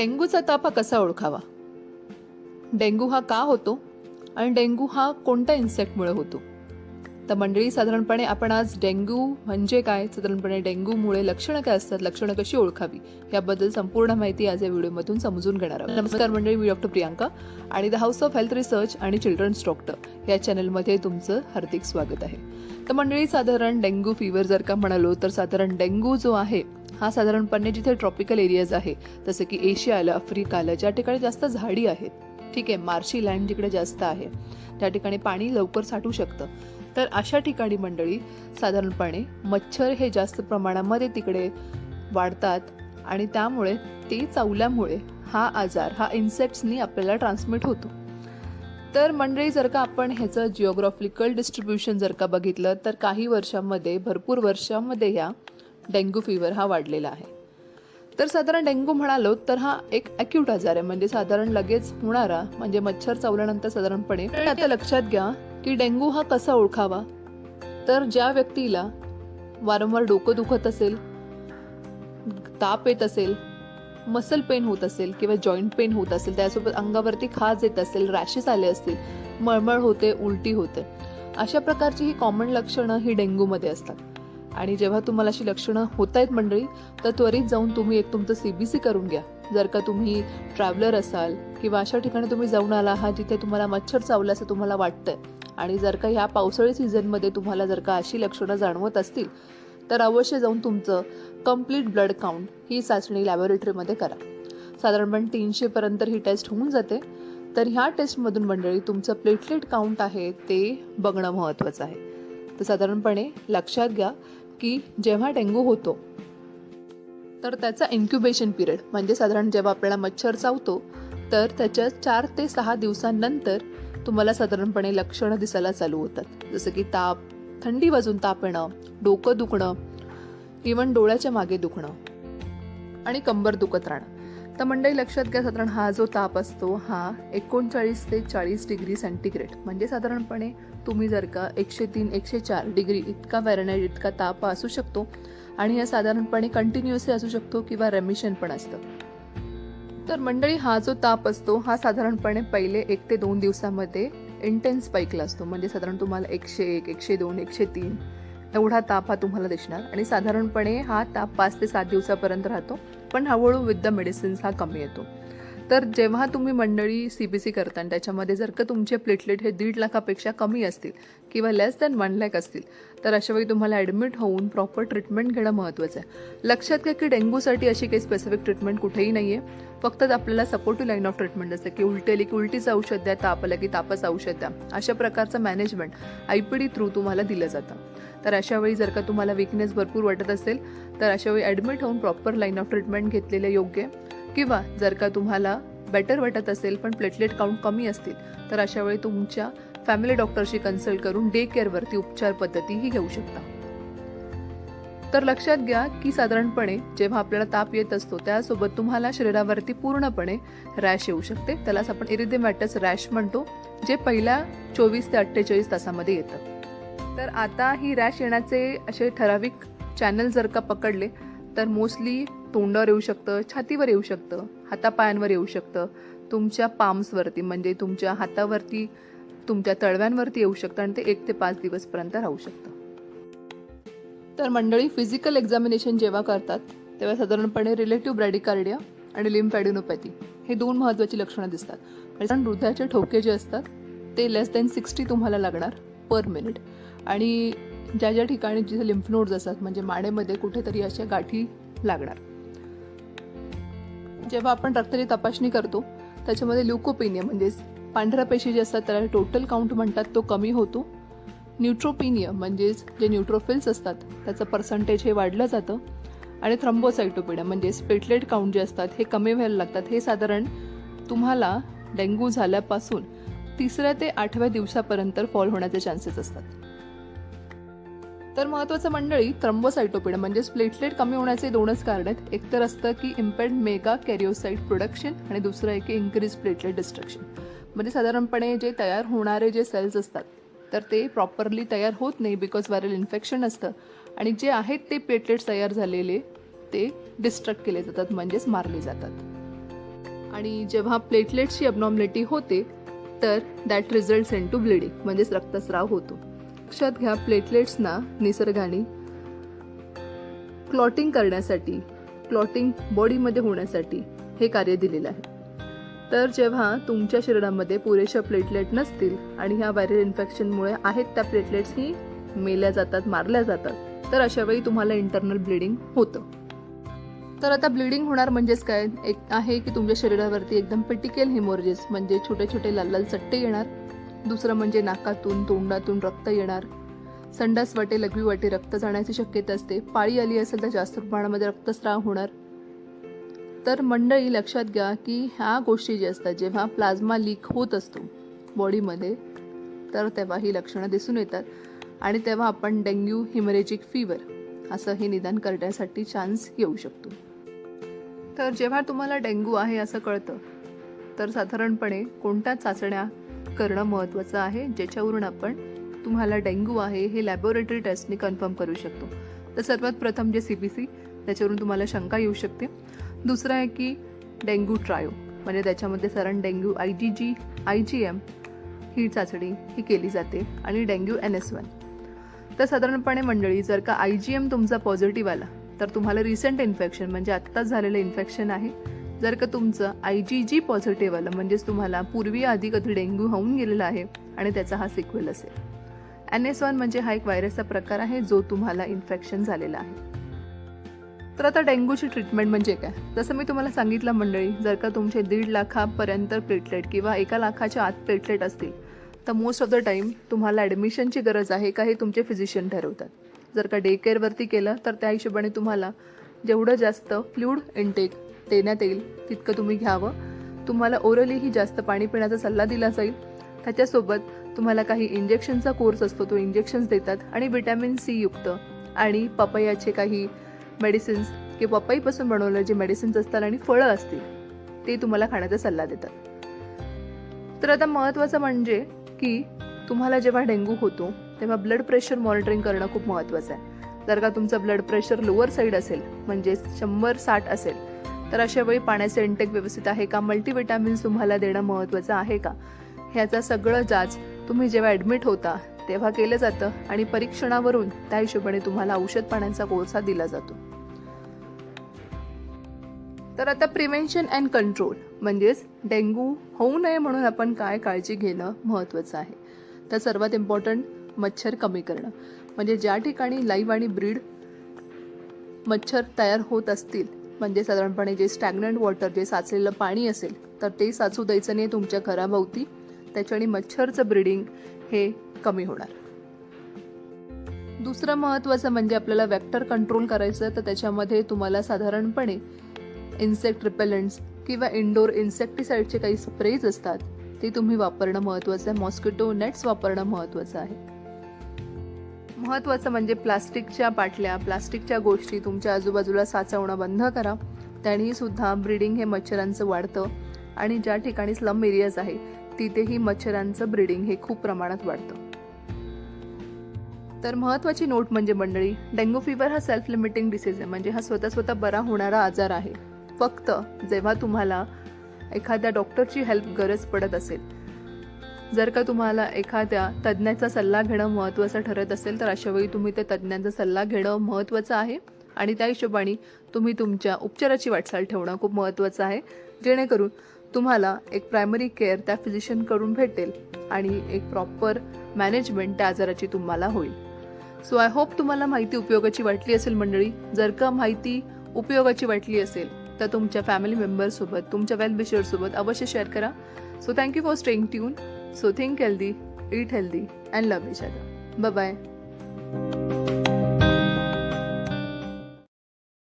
डेंग्यूचा ताप हा कसा ओळखावा? डेंग्यू हा का होतो? आणि डेंग्यू हा कोणत्या इन्सेक्टमुळे होतो? तर मंडळी साधारणपणे आपण आज डेंग्यू म्हणजे काय? साधारणपणे डेंग्यूमुळे लक्षणं काय असतात? लक्षणं कशी ओळखावी? याबद्दल संपूर्ण माहिती आज या व्हिडिओमधून समजून घेणार आहोत. नमस्कार मंडळी मी डॉक्टर प्रियांका आणि the house of health research आणि चिल्ड्रन्स डॉक्टर या चॅनलमध्ये तुमचं हार्दिक स्वागत आहे. तर मंडळी साधारण डेंग्यू फीवर जर का म्हणालो तर साधारण डेंग्यू जो आहे हा साधारणपणे जिथे ट्रॉपिकल एरियाज आहे जसं की एशियाला आफ्रिकाला ज्या ठिकाणी जास्त झाडी आहेत. ठीक आहे मार्शी लँड जिकडे जास्त आहे त्या ठिकाणी पाणी लवकर साठू शकतं. तर अशा ठिकाणी मंडळी साधारणपणे मच्छर हे जास्त प्रमाणामध्ये तिकडे वाढतात आणि त्यामुळे ते चावल्यामुळे हा आजार हा इन्सेक्ट्सनी आपल्याला ट्रान्समिट होतो. तर मंडळी जर का आपण ह्याचं जिओग्राफिकल डिस्ट्रीब्युशन जर का बघितलं तर काही वर्षांमध्ये भरपूर वर्षांमध्ये ह्या डेंग्यू फीवर हा वाढलेला आहे. तर साधारण डेंग्यू म्हणालो तर हा एक अक्यूट आजार आहे. म्हणजे साधारण लगेच होणारा म्हणजे मच्छर चावल्यानंतर साधारणपणे. आता लक्षात घ्या की डेंग्यू हा कसा ओळखावा? तर ज्या व्यक्तीला वारंवार डोकं दुखत असेल ताप येत असेल मसल पेन होत असेल किंवा जॉईंट पेन होत असेल त्यासोबत अंगावरती खाज येत असेल रॅशेस आले असतील मळमळ होते उलटी होते. अशा प्रकारची ही कॉमन लक्षणं ही डेंग्यूमध्ये असतात. आणि जेव्हा तुम्हाला अशी लक्षणं होत आहेत मंडळी तर त्वरित जाऊन तुम्ही एक तुमचं सी बी सी करून घ्या. जर का तुम्ही ट्रॅव्हलर असाल किंवा अशा ठिकाणी तुम्ही जाऊन आला आहात जिथे तुम्हाला मच्छर चावलं असं तुम्हाला वाटतंय आणि जर का ह्या पावसाळी सीझनमध्ये तुम्हाला जर का अशी लक्षणं जाणवत असतील तर अवश्य जाऊन तुमचं कंप्लीट ब्लड काउंट ही चाचणी लॅबोरेटरीमध्ये करा. साधारणपणे तीनशेपर्यंत ही टेस्ट होऊन जाते. तर ह्या टेस्टमधून मंडळी तुमचं प्लेटलेट काउंट आहे ते बघणं महत्त्वाचं आहे. तर साधारणपणे लक्षात घ्या की जेव्हा डेंग्यू होतो तर त्याचा इन्क्युबेशन पिरियड म्हणजे साधारण जेव्हा आपल्याला मच्छर चावतो तर त्याच्या चार ते सहा दिवसांनंतर तुम्हाला साधारणपणे लक्षणं दिसायला चालू होतात. जसं की ताप थंडी वाजून ताप येणं डोकं दुखणं इवन डोळ्याच्या मागे दुखणं आणि कंबर दुखत राहणं. तर मंडळी लक्षात घ्या साधारण हा जो ताप असतो हा एकोणचाळीस ते चाळीस डिग्री सेंटीग्रेड म्हणजे साधारणपणे तुम्ही जर का एकशे तीन एकशे चार डिग्री इतका व्हॅरनाईट इतका ताप असू शकतो आणि हा साधारणपणे कंटिन्युअसली असू शकतो किंवा रेमिशन पण असतं. तर मंडळी हा जो ताप असतो हा साधारणपणे पहिले एक ते दोन दिवसामध्ये इंटेन्स स्पाईकला असतो. म्हणजे साधारण तुम्हाला एकशे एक एकशे दोन एकशे तीन एवढा ताप हा तुम्हाला दिसणार. आणि साधारणपणे हा ताप पाच ते सात दिवसापर्यंत राहतो. पण हळूहळू विथ द मेडिसिन्स हा कमी येतो. तर जेव्हा तुम्ही मंडळी सी बी सी करता आणि त्याच्यामध्ये जर का तुमचे प्लेटलेट हे दीड लाखापेक्षा कमी असतील किंवा लेस दॅन वन लॅक असतील तर अशा वेळी तुम्हाला ॲडमिट होऊन प्रॉपर ट्रीटमेंट घेणं महत्त्वाचं आहे. लक्षात घ्या की डेंग्यूसाठी अशी काही स्पेसिफिक ट्रीटमेंट कुठेही नाही आहे फक्त आपल्याला सपोर्टिव्ह लाईन ऑफ ट्रीटमेंट असते की उलटी आली की उलटीचं औषध द्या ताप आला की तापाचं औषध द्या. अशा प्रकारचं management I P D through तुम्हाला दिलं जातं. तर अशा वेळी जर का तुम्हाला विकनेस भरपूर वाटत असेल तर अशा वेळी ॲडमिट होऊन प्रॉपर लाईन ऑफ ट्रीटमेंट घेतलेलं योग्य आहे. किंवा जर का तुम्हाला बेटर वाटत असेल पण प्लेटलेट काउंट कमी असतील तर अशा वेळी तुमच्या फॅमिली डॉक्टरशी कन्सल्ट करून डे केअरवरती उपचार पद्धतीही घेऊ शकता. तर लक्षात घ्या की साधारणपणे जेव्हा आपल्याला ताप येत असतो त्यासोबत तुम्हाला शरीरावरती पूर्णपणे रॅश येऊ शकते. त्यालाच आपण इरिदेमॅटस रॅश म्हणतो जे पहिल्या चोवीस ते अठ्ठेचाळीस तासामध्ये येतं. तर आता ही रॅश येण्याचे असे ठराविक चॅनल जर का पकडले तर मोस्टली तोंडावर येऊ शकतं छातीवर येऊ शकतं हातापायांवर येऊ शकतं. तुमच्या पाम्सवरती म्हणजे तुमच्या हातावरती तुमच्या तळव्यांवरती येऊ शकतं आणि ते एक ते पाच दिवसपर्यंत राहू शकतं. तर मंडळी फिजिकल एक्झामिनेशन जेव्हा करतात तेव्हा साधारणपणे रिलेटिव्ह ब्रॅडिकार्डिया आणि लिम्फॅडिनोपॅथी हे दोन महत्त्वाची लक्षणं दिसतात. कारण हृदयाचे ठोके जे असतात ते लेस दॅन सिक्स्टी तुम्हाला लागणार पर मिनिट आणि ज्या ज्या ठिकाणी जिथे लिम्फ नोड्स असतात म्हणजे मानेमध्ये कुठेतरी अशा गाठी लागणार. जेव्हा आपण रक्ताची तपासणी करतो त्याच्यामध्ये ल्युकोपिनिया म्हणजेच पांढऱ्या पेशी जे असतात त्याला टोटल काउंट म्हणतात तो कमी होतो. न्यूट्रोपिनिया म्हणजेच जे न्यूट्रोफिल्स असतात त्याचं पर्सेंटेज हे वाढलं जातं. आणि थ्रम्बोसायटोपिडिया म्हणजेच पेटलेट काउंट जे असतात हे कमी व्हायला लागतात. हे साधारण तुम्हाला डेंग्यू झाल्यापासून तिसऱ्या ते आठव्या दिवसापर्यंत फॉल होण्याचे चान्सेस असतात. तर महत्वाचं मंडळी थ्रम्बोसायटोपिड म्हणजेच प्लेटलेट कमी होण्याचे दोनच कारण आहेत. एक तर असतं की इम्पेड मेगा कॅरिओसाईट प्रोडक्शन आणि दुसरं आहे की इन्क्रीज प्लेटलेट डिस्ट्रक्शन म्हणजे साधारणपणे जे तयार होणारे जे सेल्स असतात तर ते प्रॉपरली तयार होत नाही बिकॉज व्हायरल इन्फेक्शन असतं. आणि जे आहेत ते प्लेटलेट्स तयार झालेले ते डिस्ट्रक्ट केले जातात म्हणजेच मारले जातात. आणि जेव्हा प्लेटलेट्सची अबनॉर्मलिटी होते तर that result in to bleeding म्हणजेच रक्तस्राव होतो. लक्षात घ्या प्लेटलेट्सना निसर्गाने. क्लॉटिंग करण्यासाठी क्लॉटिंग बॉडीमध्ये होण्यासाठी हे कार्य दिलेलं आहे. तर जेव्हा तुमच्या शरीरामध्ये पुरेशा प्लेटलेट नसतील आणि ह्या व्हायरल इन्फेक्शनमुळे आहेत त्या प्लेटलेट्स ही मेल्या जातात मारल्या जातात तर अशा वेळी तुम्हाला इंटरनल ब्लिडिंग होतं. तर आता ब्लिडिंग होणार म्हणजेच काय? एक आहे की तुमच्या शरीरावरती एकदम पेटिकल हिमोर्जेस म्हणजे छोटे छोटे लाल लाल चट्टे येणार. दुसरं म्हणजे नाकातून तोंडातून रक्त येणार. संडास वाटे लघवी वाटे रक्त जाण्याची शक्यता असते. पाळी आली असेल तर जास्त प्रमाणामध्ये रक्तस्राव होणार. तर मंडळी लक्षात घ्या की ह्या गोष्टी ज्या असतात जेव्हा प्लाझ्मा लीक होत असतो बॉडीमध्ये तर तेव्हा ही लक्षणं दिसून येतात. आणि तेव्हा आपण डेंग्यू हिमरेजिक फीवर असं हे निदान करण्यासाठी चान्स येऊ शकतो. तर जेव्हा तुम्हाला डेंग्यू आहे असं कळतं तर साधारणपणे कोणत्या चाचण्या करणं महत्त्वाचं आहे ज्याच्यावरून आपण तुम्हाला डेंग्यू आहे हे लॅबोरेटरी टेस्टने कन्फर्म करू शकतो. तर सर्वात प्रथम जे सी बी सी त्याच्यावरून तुम्हाला शंका येऊ शकते. दुसरं आहे की डेंग्यू ट्रायो म्हणजे त्याच्यामध्ये Saran dengue I G G I G M ही चाचणी ही केली जाते आणि डेंग्यू एन एस वन तर साधारणपणे मंडळी जर का आय जी एम तुमचा पॉझिटिव्ह आला तर तुम्हाला रिसेंट इन्फेक्शन म्हणजे आत्ताच झालेलं इन्फेक्शन आहे जर का तुमचं आय जी जी पॉझिटिव्ह आलं म्हणजेच तुम्हाला पूर्वी आधी कधी डेंग्यू होऊन गेलेला आहे आणि त्याचा हा सिक्वेल असेल. एन एस वन म्हणजे हा एक व्हायरसचा प्रकार आहे जो तुम्हाला इन्फेक्शन झालेला आहे. तर आता डेंग्यूची ट्रीटमेंट म्हणजे काय? जसं मी तुम्हाला सांगितलं मंडळी जर का तुमचे दीड लाखापर्यंत प्लेटलेट किंवा एका लाखाच्या आत प्लेटलेट असतील तर मोस्ट ऑफ द टाईम तुम्हाला ॲडमिशनची गरज आहे का हे तुमचे फिजिशियन ठरवतात. जर का डे केअरवरती केलं तर त्या हिशोबाने तुम्हाला जेवढं जास्त फ्लूड इनटेक देण्यात येईल तितकं तुम्ही घ्यावं. तुम्हाला ओरलीही जास्त पाणी पिण्याचा सल्ला दिला जाईल. त्याच्यासोबत तुम्हाला काही इंजेक्शनचा कोर्स असतो तो इंजेक्शन्स देतात आणि विटॅमिन सी युक्त आणि पपयाचे काही मेडिसिन्स किंवा पपईपासून बनवलेले जे मेडिसिन्स असतात आणि फळं असतील ते तुम्हाला खाण्याचा सल्ला देतात. तर आता महत्त्वाचं म्हणजे की तुम्हाला जेव्हा डेंग्यू होतो तेव्हा ब्लड प्रेशर मॉनिटरिंग करणं खूप महत्त्वाचं आहे. जर का तुमचं ब्लड प्रेशर लोअर साईड असेल म्हणजे शंभर साठ असेल तर अशा वेळी पाण्याचे इंटेक व्यवस्थित आहे का? मल्टीविटॅमिन्स तुम्हाला देणं महत्त्वाचं आहे का? ह्याचा सगळं जाच तुम्ही जेव्हा ॲडमिट होता तेव्हा केलं जातं आणि परीक्षणावरून त्या हिशोबाने तुम्हाला औषध पाण्याचा कोळसा दिला जातो. तर आता प्रिव्हेन्शन अँड कंट्रोल म्हणजेच डेंग्यू होऊ नये म्हणून आपण काय काळजी घेणं महत्त्वाचं आहे. तर सर्वात इम्पॉर्टंट मच्छर कमी करणं. म्हणजे ज्या ठिकाणी लाईव्ह आणि ब्रीड मच्छर तयार होत असतील म्हणजे साधारणपणे जे स्टॅग्नंट वॉटर जे साचलेलं पाणी असेल तर ते साचू द्यायचं नाही तुमच्या घराभोवती. त्याच्याने मच्छरचं ब्रीडिंग हे कमी होणार. दुसरं महत्त्वाचं म्हणजे आपल्याला वेक्टर कंट्रोल करायचं तर त्याच्यामध्ये तुम्हाला साधारणपणे इन्सेक्ट रिपेलंट्स किंवा इनडोर इन्सेक्टिसाईडचे काही स्प्रेज असतात ते तुम्ही वापरणं महत्त्वाचं आहे. मॉस्किटो नेट्स वापरणं महत्त्वाचं आहे. महत्त्वाचं म्हणजे प्लास्टिकच्या बाटल्या प्लास्टिकच्या गोष्टी तुमच्या आजूबाजूला साचवणं बंद करा. त्यांनी सुद्धा ब्रीडिंग हे मच्छरांचं वाढतं आणि ज्या ठिकाणी स्लम एरियाज आहे तिथेही मच्छरांचं ब्रीडिंग हे खूप प्रमाणात वाढतं. तर महत्त्वाची नोट म्हणजे मंडळी डेंग्यू फिवर हा सेल्फ लिमिटिंग डिसीज आहे म्हणजे हा स्वतः स्वतः बरा होणारा आजार आहे. फक्त जेव्हा तुम्हाला एखाद्या डॉक्टरची हेल्प गरज पडत असेल जर का तुम्हाला एखाद्या तज्ज्ञाचा सल्ला घेणं महत्त्वाचं ठरत असेल तर अशा वेळी तुम्ही त्या तज्ज्ञांचा सल्ला घेणं महत्त्वाचं आहे. आणि त्या हिशोबाने तुम्ही तुमच्या उपचाराची वाटचाल ठेवणं खूप महत्त्वाचं आहे. जेणेकरून तुम्हाला एक प्रायमरी केअर त्या फिजिशियनकडून भेटेल आणि एक प्रॉपर मॅनेजमेंट त्या आजाराची तुम्हाला होईल. सो आय होप तुम्हाला माहिती उपयोगाची वाटली असेल मंडळी. जर का माहिती उपयोगाची वाटली असेल तर तुमच्या फॅमिली मेंबरसोबत तुमच्या वेलबिशरसोबत अवश्य शेअर करा. So thank you for staying tune so think healthy eat healthy and love each other bye